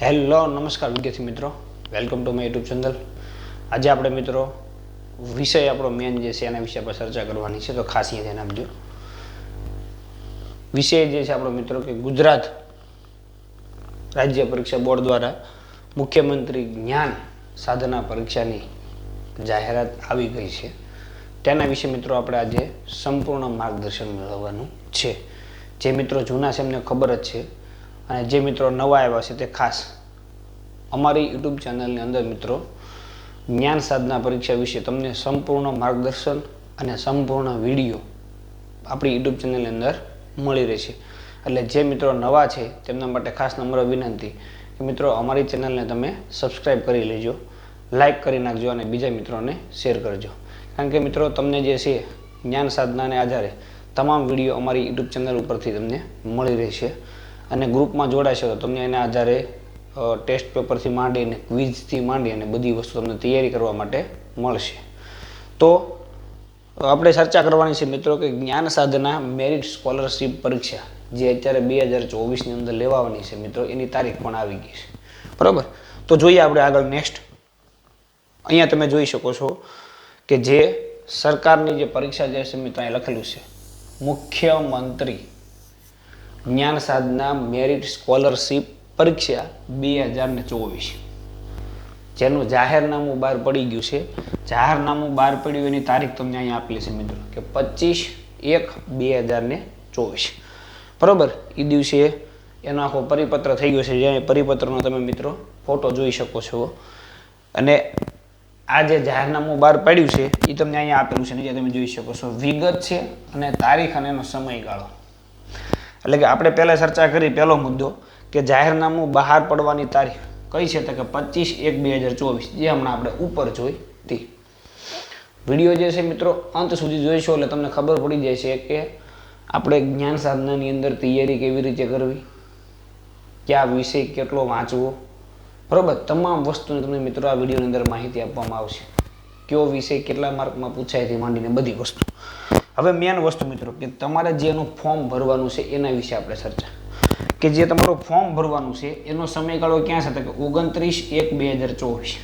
Hello, નમસ્કાર વિદ્યાર્થી મિત્રો. Welcome to my YouTube channel આજે આપણે મિત્રો વિષય આપણો મેન જે છે એના વિશે આપણે ચર્ચા કરવાની છે, તો ખાસ અહીંયા ધ્યાન આપજો. વિષય જે છે આપણો મિત્રો કે ગુજરાત રાજ્ય પરીક્ષા બોર્ડ દ્વારા મુખ્યમંત્રી જ્ઞાન સાધના પરીક્ષાની જાહેરાત આવી ગઈ છે. તેના વિશે મિત્રો આપણે આજે સંપૂર્ણ માર્ગદર્શન મેળવવાનું છે. જે મિત્રો જૂના છે એમને ખબર જ છે અને જે મિત્રો નવા આવ્યા છે તે ખાસ અમારી યુટ્યુબ ચેનલની અંદર મિત્રો જ્ઞાન સાધના પરીક્ષા વિશે તમને સંપૂર્ણ માર્ગદર્શન અને સંપૂર્ણ વીડિયો આપણી યુટ્યુબ ચેનલની અંદર મળી રહેશે. એટલે જે મિત્રો નવા છે તેમના માટે ખાસ નમ્ર વિનંતી કે મિત્રો અમારી ચેનલને તમે સબસ્ક્રાઈબ કરી લેજો લાઈક કરી નાખજો અને બીજા મિત્રોને શેર કરજો. કારણ કે મિત્રો તમને જે છે જ્ઞાન સાધનાને આધારે તમામ વીડિયો અમારી યુટ્યુબ ચેનલ ઉપરથી તમને મળી રહેશે. અને ગ્રુપમાં જોડાશો તો તમને એના આધારે ટેસ્ટ પેપરથી માંડીને ક્વિઝથી માંડી અને બધી વસ્તુ તમને તૈયારી કરવા માટે મળશે. તો, આપણે ચર્ચા કરવાની છે મિત્રો કે જ્ઞાન સાધના મેરિટ સ્કોલરશિપ પરીક્ષા, જે અત્યારે બે હજાર ચોવીસની અંદર લેવાની છે મિત્રો, એની તારીખ પણ આવી ગઈ છે. બરાબર? તો જોઈએ આપણે આગળ નેક્સ્ટ અહીંયા તમે જોઈ શકો છો કે જે સરકારની જે પરીક્ષા જે છે મિત્રો અહીં લખેલું છે. મુખ્યમંત્રી જ્ઞાન સાધના મેરિટ સ્કોલરશિપ પરીક્ષા બે હજાર ને ચોવીસ. જેનું જાહેરનામું બહાર પડી ગયું છે. જાહેરનામું બહાર પડ્યું એની તારીખ તમને અહીંયા આપેલી છે મિત્રો, કે પચીસ એક બે હજાર ને ચોવીસ. બરાબર? એ દિવસે એનો આખો પરિપત્ર થઈ ગયો છે. જે પરિપત્રનો તમે મિત્રો ફોટો જોઈ શકો છો. અને આ જે જાહેરનામું બહાર પાડ્યું છે એ તમને અહીંયા આપેલું છે ને જે તમે જોઈ શકો છો. વિગત છે અને તારીખ અને એનો સમયગાળો. એટલે કે આપણે પહેલા ચર્ચા કરી, પહેલો મુદ્દો કે જાહેરનામું બહાર પડવાની તારીખ કઈ છે તો કે પચીસ એક બે હજાર ચોવીસ, જે હમણાં આપણે ઉપર જોઈ હતી. વીડિયો જે છે મિત્રો, અંત સુધી જોઈશો એટલે તમને ખબર પડી જાય છે કે આપણે જ્ઞાન સાધનાની અંદર તૈયારી કેવી રીતે કરવી, કયા વિષય કેટલો વાંચવો, બરોબર? તમામ વસ્તુની તમને મિત્રો આ વિડીયોની અંદર માહિતી આપવામાં આવશે. કયો વિષય કેટલા માર્કમાં પૂછાય તે માંડીને બધી વસ્તુ. હવે મેન વસ્તુ મિત્રો, કે તમારે જે એનું ફોર્મ ભરવાનું છે એના વિશે આપણે ચર્ચા. કે જે તમારું ફોર્મ ભરવાનું છે, એનો સમયગાળો ક્યાં છે? તો કે ઓગણત્રીસ એક બે હજાર ચોવીસ.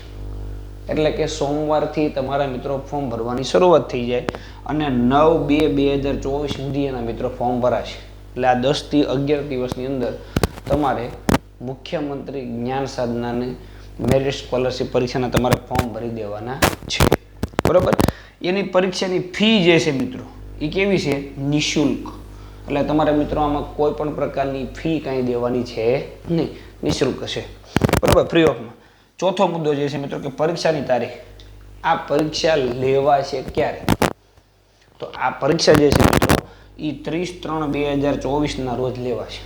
એટલે કે સોમવારથી તમારા મિત્રો ફોર્મ ભરવાની શરૂઆત થઈ જાય અને નવ બે બે હજાર ચોવીસ સુધી એના મિત્રો ફોર્મ ભરાશે. એટલે આ દસથી અગિયાર દિવસની અંદર તમારે મુખ્યમંત્રી જ્ઞાન સાધનાને મેરિટ સ્કોલરશિપ પરીક્ષાના તમારે ફોર્મ ભરી દેવાના છે. બરાબર? એની પરીક્ષાની ફી જે છે મિત્રો એ કેવી છે? નિઃશુલ્ક. એટલે તમારે મિત્રો આમાં કોઈ પણ પ્રકારની ફી કાંઈ દેવાની છે નહીં. નિઃશુલ્ક છે. બરાબર ફ્રી ઓફમાં ચોથો મુદ્દો જે છે મિત્રો કે પરીક્ષાની તારીખ. આ પરીક્ષા લેવા છે ક્યારે? તો આ પરીક્ષા જે છે મિત્રો એ ત્રીસ ત્રણ બે હજાર ચોવીસના રોજ લેવાશે.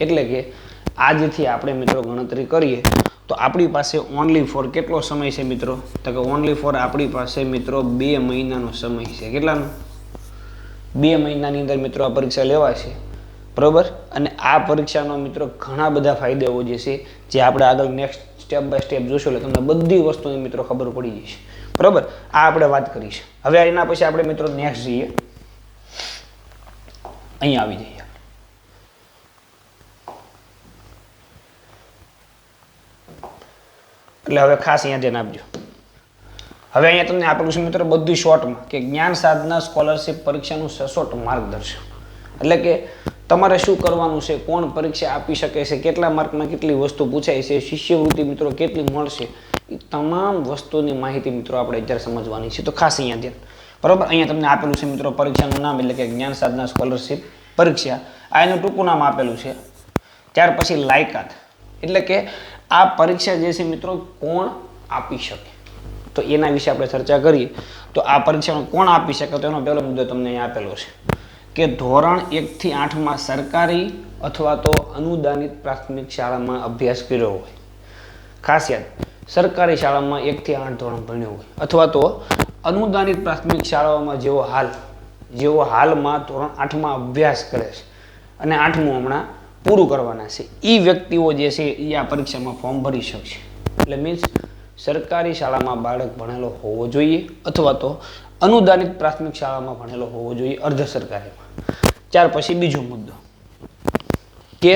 એટલે કે આજથી આપણે મિત્રો ગણતરી કરીએ, તો આપણી પાસે ઓનલી ફોર કેટલો સમય છે મિત્રો? તો કે ઓનલી ફોર આપણી પાસે મિત્રો બે મહિનાનો સમય છે. કેટલાનો? બે મહિનાની અંદર મિત્રો આ પરીક્ષા લેવાશે. બરોબર? અને આ પરીક્ષાનો મિત્રો ઘણા બધા ફાયદાઓ જે છે, જે આપણે આગળ નેક્સ્ટ સ્ટેપ બાય સ્ટેપ જોશું એટલે તમને બધી વસ્તુની મિત્રો ખબર પડી જશે. બરોબર? આ આપણે વાત કરી છે હવે એના પછી આપણે મિત્રો નેક્સ્ટ જઈએ. અહીંયા આવી જઈએ. એટલે હવે ખાસ અહીંયા ધ્યાન આપજો. હવે અહીંયા તમને આપેલું છે મિત્રો બધું શોર્ટમાં કે જ્ઞાન સાધના સ્કોલરશિપ પરીક્ષાનું સચોટ માર્ગદર્શન. એટલે કે તમારે શું કરવાનું છે, કોણ પરીક્ષા આપી શકે છે, કેટલા માર્કમાં કેટલી વસ્તુ પૂછાય છે, શિષ્યવૃત્તિ મિત્રો કેટલી મળશે, એ તમામ વસ્તુની માહિતી મિત્રો આપણે અત્યારે સમજવાની છે. તો ખાસ અહીંયા ધ્યાન. બરોબર? અહીંયા તમને આપેલું છે મિત્રો પરીક્ષાનું નામ એટલે કે જ્ઞાન સાધના સ્કોલરશિપ પરીક્ષા. આ એનું ટૂંકું નામ આપેલું છે. ત્યાર પછી લાયકાત. એટલે કે આ પરીક્ષા જે છે મિત્રો કોણ આપી શકે? તો એના વિશે આપણે ચર્ચા કરીએ, તો આ પરીક્ષાનો કોણ આપી શકે તો એનો પહેલો મુદ્દો તમને અહીં આપેલો છે કે ધોરણ એકથી આઠમાં સરકારી અથવા તો અનુદાનિત પ્રાથમિક શાળામાં અભ્યાસ કર્યો હોય. ખાસ યાદ, સરકારી શાળામાં એકથી આઠ ધોરણ ભણ્યો હોય અથવા તો અનુદાનિત પ્રાથમિક શાળાઓમાં જેવો હાલ જેવો હાલમાં ધોરણ આઠમાં અભ્યાસ કરે છે અને આઠમું હમણાં પૂરું કરવાના છે એ વ્યક્તિઓ જે છે એ આ પરીક્ષામાં ફોર્મ ભરી શકશે. એટલે મીન્સ સરકારી શાળામાં બાળક ભણેલો હોવો જોઈએ અથવા તો અનુદાનિત પ્રાથમિક શાળામાં ભણેલો હોવો જોઈએ અર્ધ સરકારીમાં. ત્યાર પછી બીજો મુદ્દો કે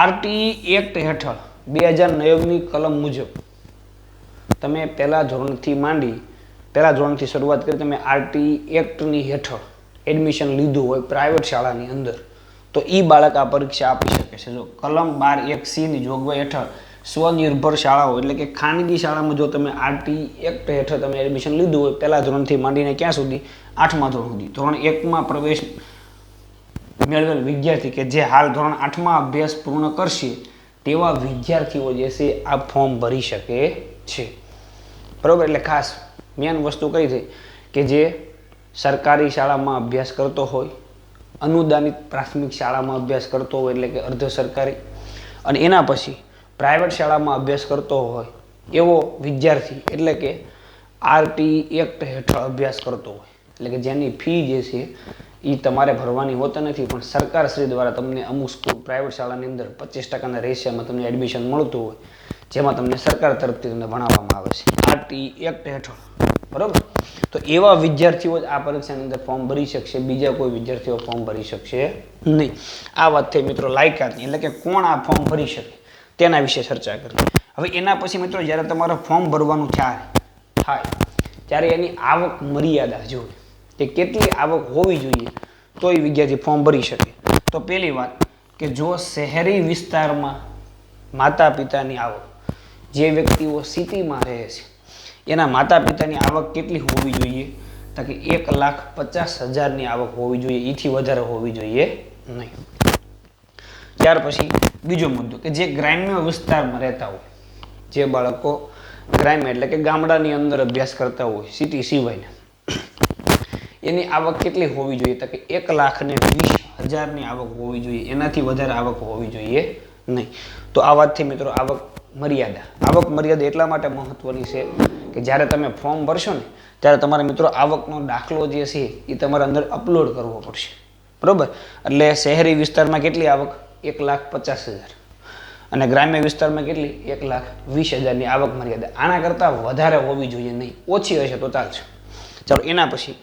આરટીઈ એક્ટ હેઠળ બે હજાર નવની કલમ મુજબ તમે પહેલા ધોરણથી માંડી, પહેલા ધોરણથી શરૂઆત કરી તમે આરટી એક્ટની હેઠળ એડમિશન લીધું હોય પ્રાઇવેટ શાળાની અંદર, તો એ બાળક આ પરીક્ષા આપી શકે છે. જો કલમ બાર એક સીની જોગવાઈ હેઠળ સ્વનિર્ભર શાળાઓ, એટલે કે ખાનગી શાળામાં જો તમે આરટી એક્ટ હેઠળ તમે એડમિશન લીધું હોય, પહેલાં ધોરણથી માંડીને ક્યાં સુધી? આઠમા ધોરણ સુધી. ધોરણ એકમાં પ્રવેશ મેળવેલ વિદ્યાર્થી કે જે હાલ ધોરણ આઠમાં અભ્યાસ પૂર્ણ કરશે, તેવા વિદ્યાર્થીઓ જે છે, આ ફોર્મ ભરી શકે છે. બરાબર? એટલે ખાસ મેન વસ્તુ કઈ થઈ કે જે સરકારી શાળામાં અભ્યાસ કરતો હોય, અનુદાનિત પ્રાથમિક શાળામાં અભ્યાસ કરતો હોય, એટલે કે અર્ધ સરકારી, અને એના પછી પ્રાઇવેટ શાળામાં અભ્યાસ કરતો હોય એવો વિદ્યાર્થી એટલે કે આરટી એક્ટ હેઠળ અભ્યાસ કરતો હોય. એટલે કે જેની ફી જે છે એ તમારે ભરવાની હોતી નથી, પણ સરકાર શ્રી દ્વારા તમને અમુક સ્કૂલ પ્રાઇવેટ શાળાની અંદર પચીસ ટકાના રેશિયામાં તમને એડમિશન મળતું હોય, જેમાં તમને સરકાર તરફથી તમને ભણાવવામાં આવે છે. આરટી એક્ટ હેઠળ. બરાબર? તો એવા વિદ્યાર્થીઓ જ આ પરીક્ષાની અંદર ફોર્મ ભરી શકશે, બીજા કોઈ વિદ્યાર્થીઓ ફોર્મ ભરી શકશે નહીં. આ વાત થઈ મિત્રો લાયકાતની, એટલે કે કોણ આ ફોર્મ ભરી શકે? તેના વિશે ચર્ચા કરી. હવે એના પછી મિત્રો જ્યારે તમારે ફોર્મ ભરવાનું થાય થાય, ત્યારે એની આવક મર્યાદા જોઈએ કે કેટલી આવક હોવી જોઈએ તો એ વિદ્યાર્થી ફોર્મ ભરી શકે. તો પહેલી વાત કે જો શહેરી વિસ્તારમાં માતા પિતાની આવક, જે વ્યક્તિઓ સિટીમાં રહે છે, એના માતા પિતાની આવક કેટલી હોવી જોઈએ? તો કે એક લાખ પચાસ હજારની આવક હોવી જોઈએ, એથી વધારે હોવી જોઈએ નહીં. ત્યાર પછી બીજો મુદ્દો કે જે ગ્રામ્ય વિસ્તારમાં રહેતા હોય, જે બાળકો ગ્રામ્ય એટલે કે ગામડાની અંદર અભ્યાસ કરતા હોય સિટી સિવાયના, એની આવક કેટલી હોવી જોઈએ? તો કે એક લાખ ને વીસ હજારની આવક હોવી જોઈએ. એનાથી વધારે આવક હોવી જોઈએ નહીં. તો આ વાતથી મિત્રો આવક મર્યાદા. આવક મર્યાદા એટલા માટે મહત્વની છે કે જ્યારે તમે ફોર્મ ભરશો ને, ત્યારે તમારે મિત્રો આવકનો દાખલો જે છે એ તમારે અંદર અપલોડ કરવો પડશે. બરોબર? એટલે શહેરી વિસ્તારમાં કેટલી આવક? એક લાખ પચાસ હજાર. અને ગ્રામ્ય વિસ્તારમાં કેટલી? એક લાખ વીસ હજારની આવક મર્યાદા. આના કરતાં વધારે હોવી જોઈએ નહીં. ઓછી હશે તો ચાલશે. ચાલો, એના પછી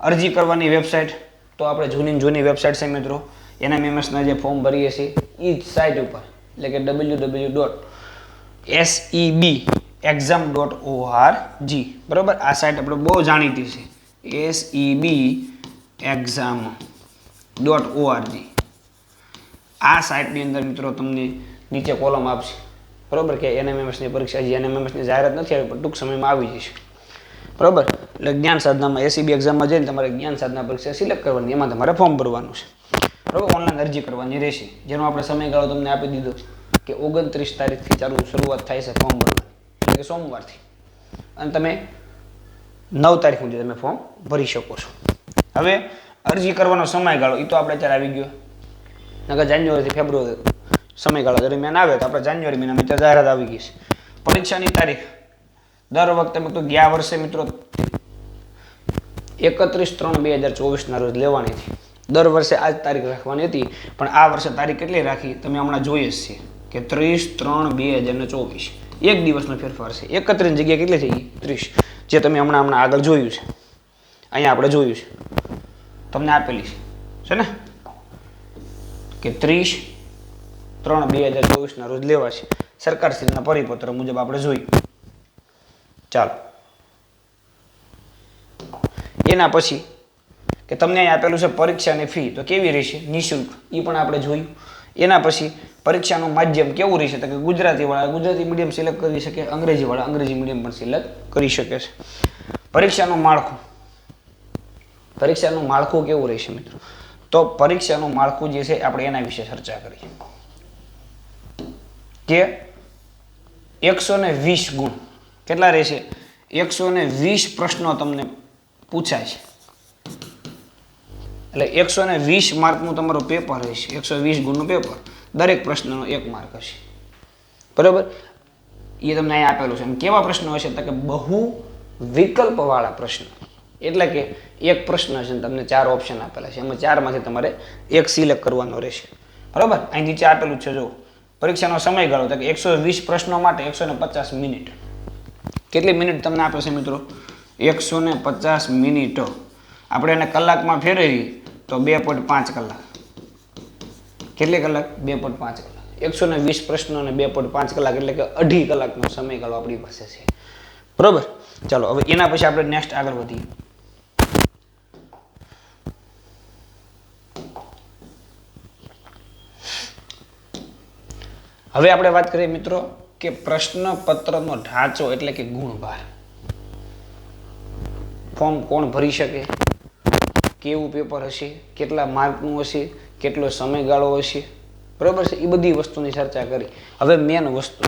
અરજી કરવાની વેબસાઇટ. તો આપણે જૂની જૂની વેબસાઇટ છે મિત્રો. એના મેમસના જે ફોર્મ ભરીએ છીએ એ જ સાઇટ ઉપર. એટલે કે W W dot SEB exam dot O R બરાબર? આ સાઇટ આપણે બહુ જાણીતી છે. એસઈબી એક્ઝામ ડોટ ઓઆરજી આ સાઇટની અંદર મિત્રો તમને નીચે કોલમ આપશે. બરાબર કે એનએમએમએસની પરીક્ષા જે એનએમએમએસની જાહેરાત નથી આવી, પણ ટૂંક સમયમાં આવી જશે. બરાબર? એટલે જ્ઞાન સાધનામાં એસીબી એક્ઝામમાં જઈને તમારે જ્ઞાન સાધના પરીક્ષા સિલેક્ટ કરવાની, એમાં તમારે ફોર્મ ભરવાનું છે. બરાબર? ઓનલાઈન અરજી કરવાની રહેશે. જેનો આપણે સમયગાળો તમને આપી દીધો કે ઓગણત્રીસ તારીખથી ચાલુ શરૂઆત થાય છે ફોર્મ ભરવાની. એટલે કે સોમવારથી. અને તમે નવ તારીખ સુધી તમે ફોર્મ ભરી શકો છો. હવે અરજી કરવાનો સમયગાળો એ તો આપણે અત્યારે આવી ગયો. નકર જાન્યુઆરીથી ફેબ્રુઆરી સમયગાળા દરમિયાન આવે તો આપણે જાન્યુઆરી મહિનામાં મિત્ર જાહેરાત આવી ગઈ છે. પરીક્ષાની તારીખ. દર વખતે મિત્રો ગયા વર્ષે મિત્રો એકત્રીસ ત્રણ બે હજાર ચોવીસના રોજ લેવાની હતી. દર વર્ષે આ જ તારીખ રાખવાની હતી, પણ આ વર્ષે તારીખ કેટલી રાખી તમે હમણાં જોઈએ જ છે કે ત્રીસ ત્રણ બે હજાર ને ચોવીસ. એક દિવસનો ફેરફાર છે. એકત્રીસ જગ્યા કેટલી થઈ? ત્રીસ. જે તમે હમણાં હમણાં આગળ જોયું છે. અહીંયા આપણે જોયું છે. તમને આપેલી છે. છે ને? કે ત્રીસ ત્રણ બે હજાર ચોવીસના રોજ લેવા છે. સરકારશ્રીના પરિપત્ર મુજબ આપણે જોઈએ ચાલો. એના પછી કે તમને અહીં આપેલું છે પરીક્ષાની ફી. તો કેવી રહેશે? નિઃશુલ્ક. એ પણ આપણે જોયું. એના પછી પરીક્ષાનું માધ્યમ કેવું રહેશે? તો કે ગુજરાતીવાળા, ગુજરાતી મીડિયમ સિલેક્ટ કરી શકે, અંગ્રેજીવાળા અંગ્રેજી મીડિયમ પણ સિલેક્ટ કરી શકે છે. પરીક્ષાનું માળખું. પરીક્ષાનું માળખું કેવું રહેશે મિત્રો? તો પરીક્ષાનું માળખું જે છે, આપણે એના વિશે ચર્ચા કરીએ કે એકસો ને વીસ ગુણ કેટલા રહેશે? એકસો ને વીસ પ્રશ્નો તમને પૂછાય છે. એટલે એકસો ને વીસ માર્કનું તમારું પેપર હશે. એકસો વીસ ગુણનું પેપર. દરેક પ્રશ્નનો એક માર્ક હશે. બરાબર? એ તમને અહીંયા આપેલું છે. કેવા પ્રશ્નો હશે? તો કે બહુ વિકલ્પવાળા પ્રશ્ન. એટલે કે એક પ્રશ્ન છે તમને ચાર ઓપ્શન આપેલા છે. એમાં ચારમાંથી તમારે એક સિલેક્ટ કરવાનો રહેશે. બરાબર? અહીં નીચે આપેલું છે, જો. પરીક્ષાનો સમયગાળો, તો કે એકસો વીસ પ્રશ્નો માટે એકસો ને પચાસ મિનિટ. કેટલી મિનિટ તમને આપે છે મિત્રો? એકસો ને પચાસ મિનિટો. આપણે એને કલાકમાં ફેરવી, તો બે પોઈન્ટ પાંચ કલાક. કેટલી કલાક? બે પોઈન્ટ પાંચ કલાક. એકસો ને વીસ પ્રશ્નો અને બે પોઈન્ટ પાંચ કલાક એટલે કે અઢી કલાકનો સમયગાળો આપણી પાસે છે. બરોબર? ચાલો, હવે એના પછી આપણે નેક્સ્ટ આગળ વધીએ. હવે આપણે વાત કરીએ મિત્રો કે પ્રશ્નપત્રનો ઢાંચો એટલે કે ગુણભાર. ફોર્મ કોણ ભરી શકે? કેવું પેપર હશે? કેટલા માર્કનું હશે? કેટલો સમયગાળો હશે? બરાબર છે? એ બધી વસ્તુની ચર્ચા કરી. હવે મેન વસ્તુ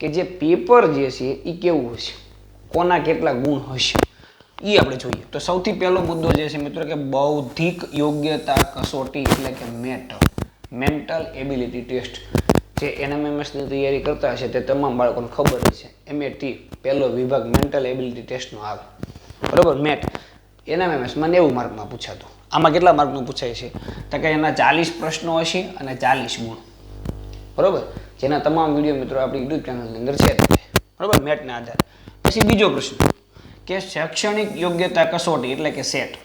કે જે પેપર જે છે એ કેવું હશે? કોના કેટલા ગુણ હશે? એ આપણે જોઈએ. તો સૌથી પહેલો મુદ્દો જે છે મિત્રો કે બૌદ્ધિક યોગ્યતા કસોટી એટલે કે મેટ મેન્ટલ એબિલિટી ટેસ્ટ જે એનએમએમએસની તૈયારી કરતા હશે તે તમામ બાળકોને ખબર હશે એમએટી પહેલો વિભાગ મેન્ટલ એબિલિટી ટેસ્ટનો આવે. બરાબર મેટ એનએમએમએસમાં નેવું માર્કમાં પૂછાતું. આમાં કેટલા માર્કનું પૂછાય છે? તો કે એના ચાલીસ પ્રશ્નો હશે અને ચાલીસ ગુણ. બરોબર? જેના તમામ વીડિયો મિત્રો આપણી યુટ્યુબ ચેનલની અંદર છે બરોબર મેટના આધારે. પછી બીજો પ્રશ્ન. કે શૈક્ષણિક યોગ્યતા કસોટી એટલે કે સેટ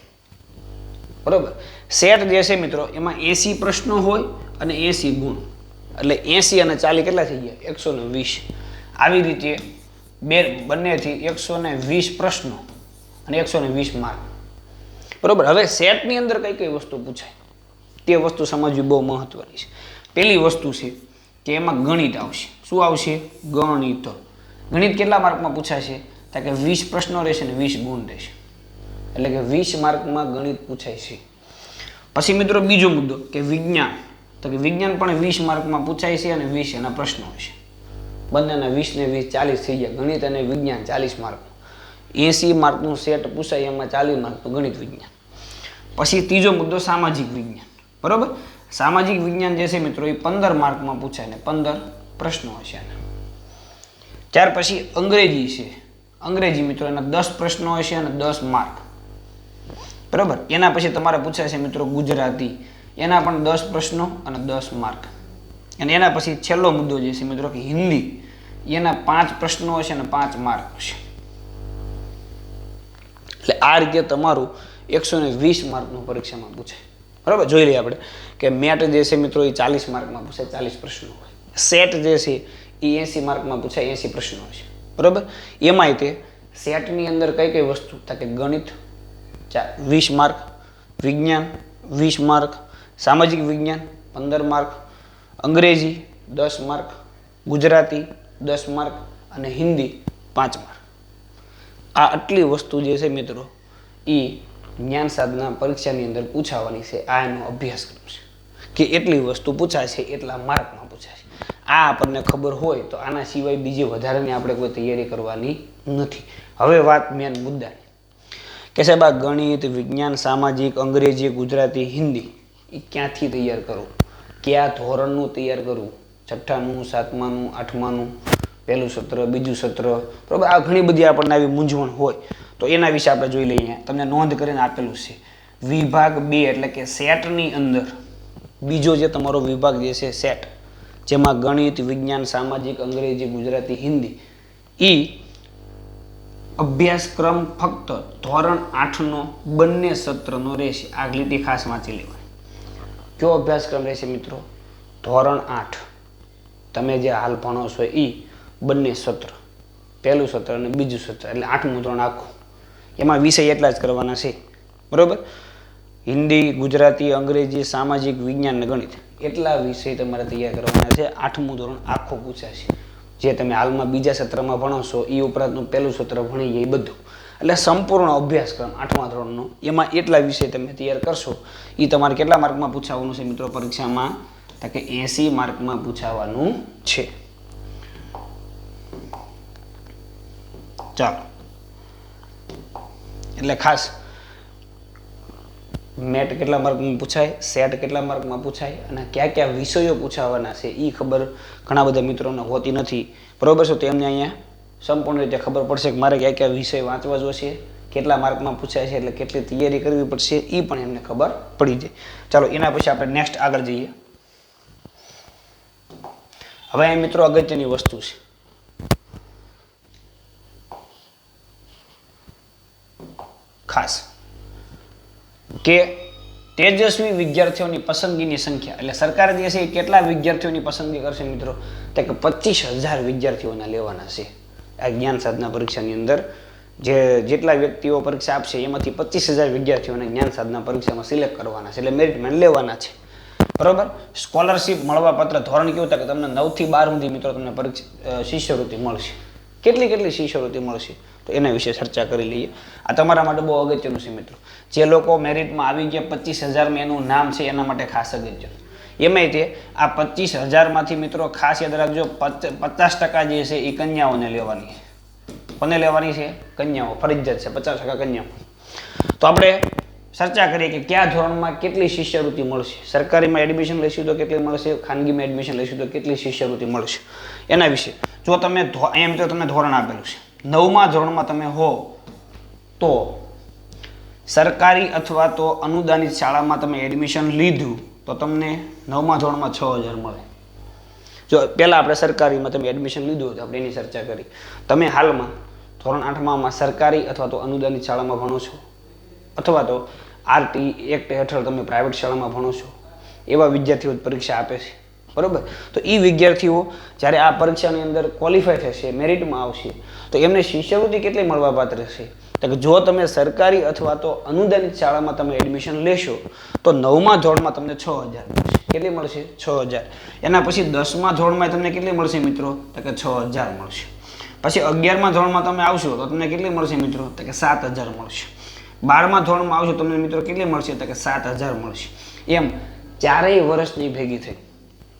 બરોબર? સેટ જે છે મિત્રો, એમાં એસી પ્રશ્નો હોય અને એસી ગુણ. એટલે એંસી અને ચાલી કેટલા થઈ ગયા? એકસો ને વીસ. આવી રીતે બે બંનેથી એકસો ને વીસ પ્રશ્નો અને એકસો ને વીસ માર્ક. બરોબર? હવે સેટની અંદર કઈ કઈ વસ્તુ પૂછાય? તે વસ્તુ સમજવી બહુ મહત્વની છે. પહેલી વસ્તુ છે કે એમાં ગણિત આવશે. શું આવશે? ગણિત. ગણિત કેટલા માર્કમાં પૂછાશે? તો કે વીસ પ્રશ્નો રહેશે ને વીસ ગુણ રહેશે. એટલે કે વીસ માર્કમાં ગણિત પૂછાય છે. પછી મિત્રો બીજો મુદ્દો કે વિજ્ઞાન. તો કે વિજ્ઞાન પણ વીસ માર્કમાં પૂછાય છે અને વીસ એના પ્રશ્નો હશે બંનેના વીસ ને વીસ ચાલીસ થઈ ગયા ગણિત અને વિજ્ઞાન ચાલીસ માર્કનું એસી માર્કનું સેટ પૂછાય, એમાં ચાલીસ માર્કનું ગણિત વિજ્ઞાન. પછી ત્રીજો મુદ્દો સામાજિક વિજ્ઞાન. બરોબર? સામાજિક વિજ્ઞાન જે છે મિત્રો, એ પંદર માર્કમાં પૂછાય ને પંદર પ્રશ્નો હશે એના. ત્યાર પછી અંગ્રેજી છે. અંગ્રેજી મિત્રો, એના દસ પ્રશ્નો હશે અને દસ માર્ક. બરાબર? એના પછી તમારે પૂછાય છે મિત્રો ગુજરાતી એના પણ દસ પ્રશ્નો અને દસ માર્ક. અને એના પછી છેલ્લો મુદ્દો જે છે મિત્રો કે હિન્દી, એના પાંચ પ્રશ્નો હશે અને પાંચ માર્ક હશે. એટલે આ રીતે તમારું એકસો ને વીસ માર્કનું પરીક્ષામાં પૂછાય. બરાબર? જોઈ લઈએ આપણે કે મેટ જે છે મિત્રો એ ચાલીસ માર્કમાં પૂછાય, ચાલીસ પ્રશ્નો હોય. સેટ જે છે એ એંસી માર્કમાં પૂછાય, એંસી પ્રશ્નો હશે. બરાબર? એમાંય તે સેટની અંદર કઈ કઈ વસ્તુ તો કે ગણિત, ચા, વીસ માર્ક, વિજ્ઞાન, વીસ માર્ક સામાજિક વિજ્ઞાન, પંદર માર્ક. અંગ્રેજી, દસ માર્ક. ગુજરાતી, દસ માર્ક. અને હિન્દી, પાંચ માર્ક. આ આટલી વસ્તુ જે છે મિત્રો એ જ્ઞાન સાધના પરીક્ષાની અંદર પૂછાવાની છે. આ એનો અભ્યાસક્રમ છે. કે એટલી વસ્તુ પૂછાય છે એટલા માર્કમાં પૂછાય છે આ આપણને ખબર હોય તો આના સિવાય બીજી વધારાની આપણે કોઈ તૈયારી કરવાની નથી. હવે વાત મેન મુદ્દાની. કે સાહેબ આ ગણિત, વિજ્ઞાન, સામાજિક, અંગ્રેજી, ગુજરાતી, હિન્દી એ ક્યાંથી તૈયાર કરવું કયા ધોરણનું તૈયાર કરવું છઠ્ઠાનું, સાતમાનું, આઠમાનું, પહેલું સત્ર, બીજું સત્ર, બરાબર? આ ઘણી બધી આપણને આવી મૂંઝવણ હોય. તો એના વિશે આપણે જોઈ લઈએ. તમને નોંધ કરીને આપેલું છે. વિભાગ બે એટલે કે સેટની અંદર બીજો જે તમારો વિભાગ જે છે, સેટ, જેમાં ગણિત, વિજ્ઞાન, સામાજિક, અંગ્રેજી, ગુજરાતી, હિન્દી એ અભ્યાસક્રમ ફક્ત ધોરણ આઠનો બંને સત્રનો રહેશે. આગલી તે ખાસ વાંચી લેવાની. કયો અભ્યાસક્રમ રહેશે મિત્રો? ધોરણ આઠ. તમે જે હાલ ભણો છો એ બંને સત્ર. પહેલું સત્ર અને બીજું સત્ર. એટલે આઠમું ધોરણ આખું. એમાં વિષય એટલા જ કરવાના છે. બરાબર? હિન્દી, ગુજરાતી, અંગ્રેજી, સામાજિક, વિજ્ઞાન અને ગણિત. એટલા વિષય તમારે તૈયાર કરવાના છે. આઠમું ધોરણ આખું પૂછાશે. જે તમે હાલમાં બીજા સત્રમાં ભણો છો એ ઉપરાંતનું પહેલું સત્ર ભણી એ બધું. એટલે સંપૂર્ણ અભ્યાસક્રમ આઠમા ધોરણનો. એમાં એટલા વિષય તમે તૈયાર કરશો એ તમારે કેટલા માર્કમાં પૂછાવાનું છે મિત્રો પરીક્ષામાં? તો કે એંસી માર્કમાં પૂછાવાનું છે. ચાલો. એટલે ખાસ, મેટ કેટલા માર્કમાં પૂછાય, સેટ કેટલા માર્કમાં પૂછાય, અને કયા કયા વિષયો પૂછાવાના છે એ ખબર ઘણા બધા મિત્રોને હોતી નથી. બરોબર છે, તો એમને અહીંયા સંપૂર્ણ રીતે ખબર પડશે કે મારે કયા કયા વિષય વાંચવા જોશે, કેટલા માર્કમાં પૂછાય છે, એટલે કેટલી તૈયારી કરવી પડશે એ પણ એમને ખબર પડી જાય. ચાલો, એના પછી આપણે નેક્સ્ટ આગળ જઈએ. હવે અહીં મિત્રો અગત્યની વસ્તુ છે. ખાસ કે તેજસ્વી વિદ્યાર્થીઓની પસંદગીની સંખ્યા, એટલે સરકાર જે છે એ કેટલા વિદ્યાર્થીઓની પસંદગી કરશે મિત્રો? તો કે પચીસ હજાર વિદ્યાર્થીઓના લેવાના છે. આ જ્ઞાન સાધના પરીક્ષાની અંદર. જે જેટલા વ્યક્તિઓ પરીક્ષા આપશે, એમાંથી પચીસ હજાર વિદ્યાર્થીઓને જ્ઞાન સાધના પરીક્ષામાં સિલેક્ટ કરવાના છે, એટલે મેરિટમેન્ટ લેવાના છે. બરોબર? સ્કોલરશિપ મળવા પત્ર ધોરણ કેવું થાય કે તમને નવથી બાર સુધી મિત્રો તમને પરીક્ષા શિષ્યવૃત્તિ મળશે. કેટલી કેટલી શિષ્યવૃત્તિ મળશે? તો એના વિશે ચર્ચા કરી લઈએ. આ તમારા માટે બહુ અગત્યનું છે મિત્રો. જે લોકો મેરિટમાં આવી ગયા, પચીસ હજારમાં એનું નામ છે, એના માટે ખાસ અગત્યનું. એમાંય તે આ પચીસ હજારમાંથી મિત્રો ખાસ યાદ રાખજો, પચ- પચાસ ટકા જે છે એ કન્યાઓને લેવાની. કોને લેવાની છે? કન્યાઓ, ફરજિયાત છે, પચાસ ટકા કન્યાઓ. તો આપણે ચર્ચા કરીએ કે કયા ધોરણમાં કેટલી શિષ્યવૃત્તિ મળશે? સરકારીમાં એડમિશન લઈશું તો કેટલી મળશે? ખાનગીમાં એડમિશન લઈશું તો કેટલી શિષ્યવૃત્તિ મળશે? એના વિશે. જો તમે એમ તો તમે ધોરણ આપેલું છે. નવમા ધોરણમાં તમે હો તો સરકારી અથવા તો અનુદાનિત શાળામાં તમે એડમિશન લીધું તો તમને નવમા ધોરણમાં છ હજાર મળે. જો પહેલાં આપણે સરકારીમાં તમે એડમિશન લીધું હતું આપણે એની ચર્ચા કરી. તમે હાલમાં ધોરણ આઠમામાં સરકારી અથવા તો અનુદાનિત શાળામાં ભણો છો. અથવા તો આરટી એક્ટ હેઠળ તમે પ્રાઇવેટ શાળામાં ભણો છો. એવા વિદ્યાર્થીઓ પરીક્ષા આપે છે. બરોબર? તો એ વિદ્યાર્થીઓ જ્યારે આ પરીક્ષાની અંદર ક્વોલિફાય થશે મેરિટમાં આવશે, તો એમને શિષ્યવૃત્તિ કેટલી મળવાપાત્ર છે? તો કે જો તમે સરકારી અથવા તો અનુદાનિત શાળામાં તમે એડમિશન લેશો, તો નવમા ધોરણમાં તમને છ હજાર કેટલી મળશે? છ હજાર. એના પછી દસમા ધોરણમાં તમને કેટલી મળશે મિત્રો? તો કે છ હજાર મળશે. પછી અગિયારમા ધોરણમાં તમે આવશો, તો તમને કેટલી મળશે મિત્રો? તો કે સાત હજાર મળશે. બારમા ધોરણમાં આવશો તમને મિત્રો કેટલી મળશે? તો કે સાત હજાર મળશે. એમ ચારેય વર્ષની ભેગી થઈ.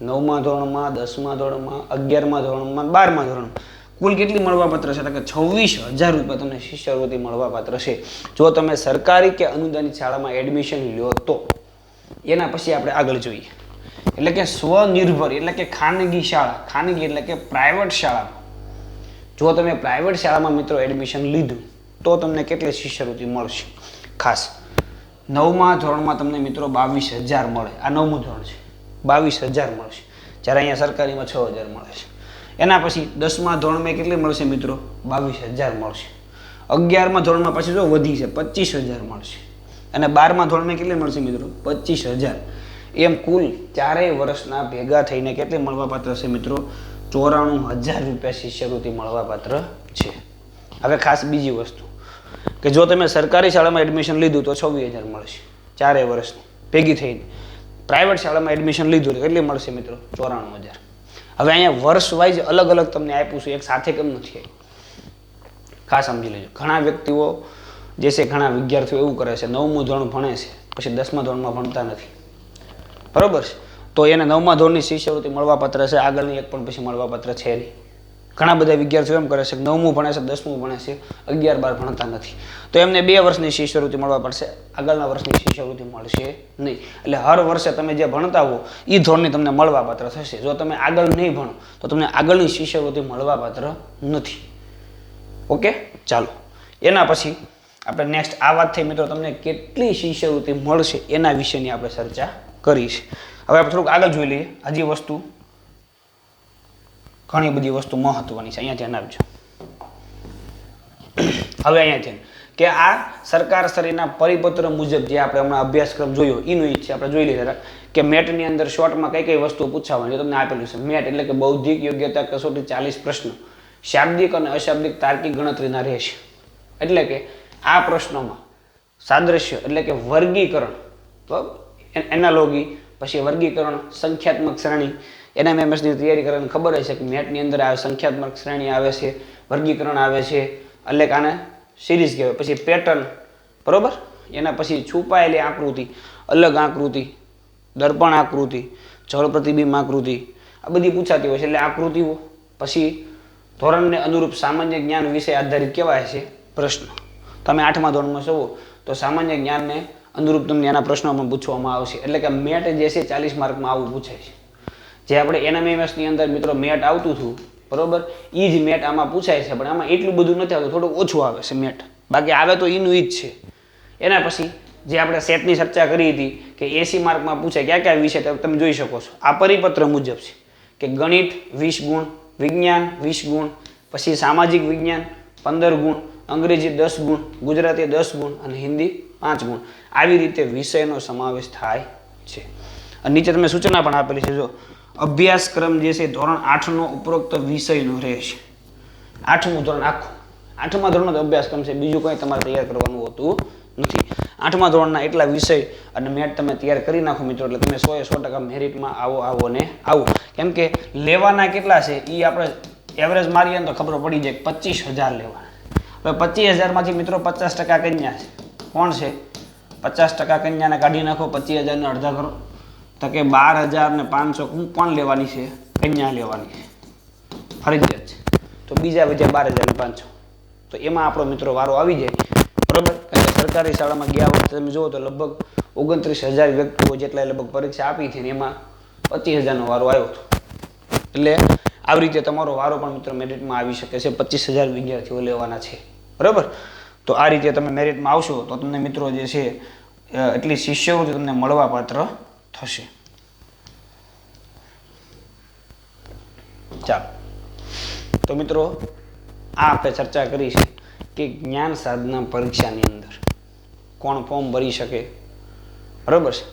નવમા ધોરણમાં, દસમા ધોરણમાં, અગિયારમા ધોરણમાં, બારમા ધોરણમાં. કુલ કેટલી મળવાપાત્ર છે? તો કે છવ્વીસ હજાર રૂપિયા તમને શિષ્યવૃત્તિ મળવાપાત્ર છે. જો તમે સરકારી કે અનુદાનિત શાળામાં એડમિશન લ્યો તો એના પછી આપણે આગળ જોઈએ. એટલે કે સ્વનિર્ભર, એટલે કે ખાનગી શાળા, ખાનગી એટલે કે પ્રાઇવેટ શાળા જો તમે પ્રાઇવેટ શાળામાં મિત્રો એડમિશન લીધું, તો તમને કેટલી શિષ્યવૃત્તિ મળશે? ખાસ. નવમા ધોરણમાં તમને મિત્રો બાવીસ હજાર મળે. આ નવમું ધોરણ છે. બાવીસ હજાર મળશે. જ્યારે અહીંયા સરકારીમાં છ હજાર મળે છે. એના પછી દસમા ધોરણમાં કેટલી મળશે મિત્રો? બાવીસ હજાર મળશે. અગિયારમા ધોરણમાં પછી જો વધી છે, પચીસ હજાર મળશે. અને બારમા ધોરણમાં કેટલી મળશે મિત્રો? પચીસ હજાર. એમ કુલ ચારેય વર્ષના ભેગા થઈને કેટલી મળવાપાત્ર છે મિત્રો? ચોરાણું હજાર રૂપિયા શિષ્યવૃત્તિ મળવાપાત્ર છે. હવે ખાસ બીજી વસ્તુ, કે જો તમે સરકારી શાળામાં એડમિશન લીધું તો છવ્વીસ હજાર મળશે, ચારેય વર્ષની, ભેગી થઈને. પ્રાઇવેટ શાળામાં એડમિશન લીધું તો કેટલી મળશે મિત્રો? ચોરાણું હજાર. હવે અહીંયા વર્ષ વાઇઝ અલગ અલગ તમને આપ્યું છે, એક સાથે કેમ નથી ખાસ સમજી લેજો. ઘણા વ્યક્તિઓ જે છે ઘણા વિદ્યાર્થીઓ એવું કરે છે, નવમું ધોરણ ભણે છે, પછી દસમા ધોરણમાં ભણતા નથી. બરોબર છે? તો એને નવમા ધોરણની શિષ્યવૃત્તિ મળવાપાત્ર છે, આગળની એક પણ પછી મળવાપાત્ર છે નહીં. ઘણા બધા વિદ્યાર્થીઓ એમ કરે છે કે નવમું ભણે છે, દસમું ભણે છે, અગિયાર, બાર ભણતા નથી. તો એમને બે વર્ષની શિષ્યવૃત્તિ મળવા પડશે? આગળના વર્ષની શિષ્યવૃત્તિ મળશે નહીં. એટલે હર વર્ષે તમે જે ભણતા હો એ ધોરણની તમને મળવાપાત્ર થશે. જો તમે આગળ નહીં ભણો, તો તમને આગળની શિષ્યવૃત્તિ મળવાપાત્ર નથી. ઓકે? ચાલો. એના પછી આપણે નેક્સ્ટ આ વાત થઈ. મિત્રો, તમને કેટલી શિષ્યવૃત્તિ મળશે એના વિશેની આપણે ચર્ચા કરી છે હવે આપણે થોડુંક આગળ જોઈ લઈએ. હજી વસ્તુ ઘણી બધી વસ્તુ મહત્વની છે. અહીંયા ધ્યાન આપજો. હવે અહીંયા ધ્યાન કે આ સરકાર શ્રીના પરિપત્ર મુજબ જે આપણે હમણાં અભ્યાસક્રમ જોયો, એનું ઈ છે. આપણે જોઈ લઈએ કે મેટની અંદર શોર્ટમાં કઈ કઈ વસ્તુ પૂછાવાની તમને આપેલું છે. મેટ એટલે કે બૌદ્ધિક યોગ્યતા કસોટી ચાલીસ પ્રશ્નો. શાબ્દિક અને અશાબ્દિક તાર્કિક ગણતરીના રહેશે. એટલે કે આ પ્રશ્નોમાં સાદ્રશ્ય એટલે કે વર્ગીકરણ. બરાબર એનાલોગી, પછી વર્ગીકરણ, સંખ્યાત્મક શ્રેણી એનએમએમએસની તૈયારી કરવાની ખબર હશે કે મેટની અંદર આવે સંખ્યાત્મક શ્રેણી આવે છે, વર્ગીકરણ આવે છે, એટલે કે આને સિરીઝ કહેવાય. પછી પેટર્ન બરાબર? એના પછી છુપાયેલી આકૃતિ, અલગ આકૃતિ, દર્પણ આકૃતિ, જળ પ્રતિબિંબ આકૃતિ, આ બધી પૂછાતી હોય છે. એટલે આકૃતિઓ, પછી ધોરણને અનુરૂપ સામાન્ય જ્ઞાન વિશે આધારિત કહેવાય છે? પ્રશ્ન. તમે આઠમા ધોરણમાં છો તો સામાન્ય જ્ઞાનને અનુરૂપ તમને એના પ્રશ્નો પણ પૂછવામાં આવશે. એટલે કે મેટ જે છે ચાલીસ માર્કમાં આવું પૂછાય છે. જે આપણે એનએમએમએસની અંદર મિત્રો મેટ આવતું હતું, બરોબર? એ જ મેટ આમાં પૂછાય છે, પણ આમાં એટલું બધું નથી આવતું, થોડું ઓછું આવે છે મેટ. બાકી આવે તો એનું ઈ જ છે. એના પછી જે આપણે સેટની ચર્ચા કરી હતી કે એસી માર્કમાં પૂછે કયા કયા વિષય તમે જોઈ શકો છો. આ પરિપત્ર મુજબ છે કે ગણિત વીસ ગુણ, વિજ્ઞાન વીસ ગુણ, પછી સામાજિક વિજ્ઞાન પંદર ગુણ, અંગ્રેજી દસ ગુણ, ગુજરાતી દસ ગુણ અને હિન્દી પાંચ ગુણ. આવી રીતે વિષયનો સમાવેશ થાય છે. અને નીચે તમે સૂચના પણ આપેલી છે, જો અભ્યાસક્રમ જે છે ધોરણ આઠનો ઉપરોક્ત વિષયનો રહેશે. આઠમું ધોરણ આખું. આઠમા ધોરણનો જ અભ્યાસક્રમ છે, બીજું કંઈ તમારે તૈયાર કરવાનું હોતું નથી. આઠમા ધોરણના એટલા વિષય અને મેટ તમે તૈયાર કરી નાખો મિત્રો, એટલે તમે સો એ સો ટકા મેરિટમાં આવો આવો ને આવો. કેમ કે લેવાના કેટલા છે એ આપણે એવરેજ મારીએ તો ખબર પડી જાય પચીસ હજાર લેવાના. હવે પચીસ હજારમાંથી મિત્રો પચાસ ટકા કન્યા છે. કોણ છે? પચાસ ટકા કન્યાને કાઢી નાખો, પચીસ હજારને અડધા કરો. તો કે બાર હજાર ને પાંચસો હું કોણ લેવાની છે? કન્યા લેવાની છે. ફરજિયાત છે. તો બીજા બીજા બાર હજાર ને પાંચસો. તો એમાં આપણો મિત્રો વારો આવી જાય. બરોબર? કારણ કે સરકારી શાળામાં ગયા વખતે તમે જુઓ તો લગભગ ઓગણત્રીસ હજાર વ્યક્તિઓ જેટલા લગભગ પરીક્ષા આપી હતી ને એમાં પચીસ હજારનો વારો આવ્યો હતો. એટલે આવી રીતે તમારો વારો પણ મિત્રો મેરિટમાં આવી શકે છે. પચીસ હજાર વિદ્યાર્થીઓ લેવાના છે. બરાબર? તો આ રીતે તમે મેરિટમાં આવશો તો તમને મિત્રો જે છે એટલી શિષ્યવૃત્તિ તમને મળવા પાત્ર થશે ચાલો તો મિત્રો, આ આપણે ચર્ચા કરી છે કે જ્ઞાન સાધના પરીક્ષાની અંદર કોણ ફોર્મ ભરી શકે. બરાબર છે?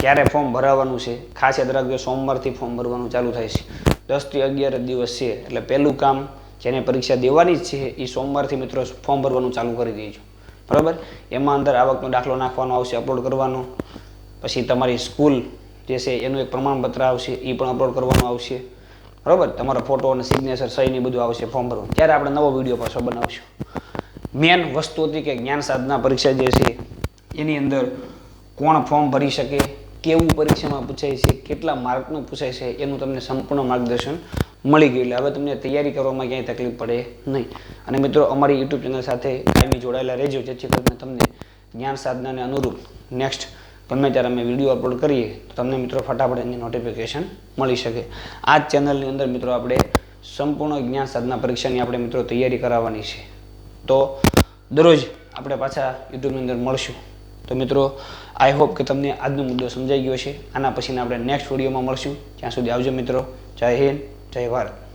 ક્યારે ફોર્મ ભરાવાનું છે? ખાસ યાદ રાખજો, સોમવારથી ફોર્મ ભરવાનું ચાલુ થાય છે. દસથી અગિયાર દિવસ છે, એટલે પહેલું કામ જેને પરીક્ષા દેવાની જ છે, એ સોમવારથી મિત્રો ફોર્મ ભરવાનું ચાલુ કરી દેજો. બરાબર? એમાં અંદર આવકનો દાખલો નાખવાનો આવશે અપલોડ કરવાનો. પછી તમારી સ્કૂલ જે છે એનું એક પ્રમાણપત્ર આવશે એ પણ અપલોડ કરવાનું આવશે. બરાબર? તમારો ફોટો અને સિગ્નેચર સહીને બધું આવશે ફોર્મ ભરવાનું. ત્યારે આપણે નવો વીડિયો પાછો બનાવશું. મેન વસ્તુ હતી કે જ્ઞાન સાધના પરીક્ષા જે છે, એની અંદર કોણ ફોર્મ ભરી શકે, કેવું પરીક્ષામાં પૂછાય છે, કેટલા માર્કનું પૂછાય છે, એનું તમને સંપૂર્ણ માર્ગદર્શન મળી ગયું. એટલે હવે તમને તૈયારી કરવામાં ક્યાંય તકલીફ પડે નહીં. અને મિત્રો, અમારી યુટ્યુબ ચેનલ સાથે કાયમી જોડાયેલા રહેજો, જેથી કરીને તમને જ્ઞાન સાધનાને અનુરૂપ નેક્સ્ટ ગમે ત્યારે અમે વીડિયો અપલોડ કરીએ, તો તમને મિત્રો ફટાફટ એની નોટિફિકેશન મળી શકે. આ જ ચેનલની અંદર મિત્રો આપણે સંપૂર્ણ જ્ઞાન સાધના પરીક્ષાની આપણે મિત્રો તૈયારી કરાવવાની છે. તો દરરોજ આપણે પાછા યુટ્યુબની અંદર મળશું. તો મિત્રો આઈ હોપ કે તમને આજનો મુદ્દો સમજાઈ ગયો છે આના પછીના આપણે નેક્સ્ટ વિડીયોમાં મળશું. ત્યાં સુધી આવજો મિત્રો. જય હિન્દ, જય ભારત.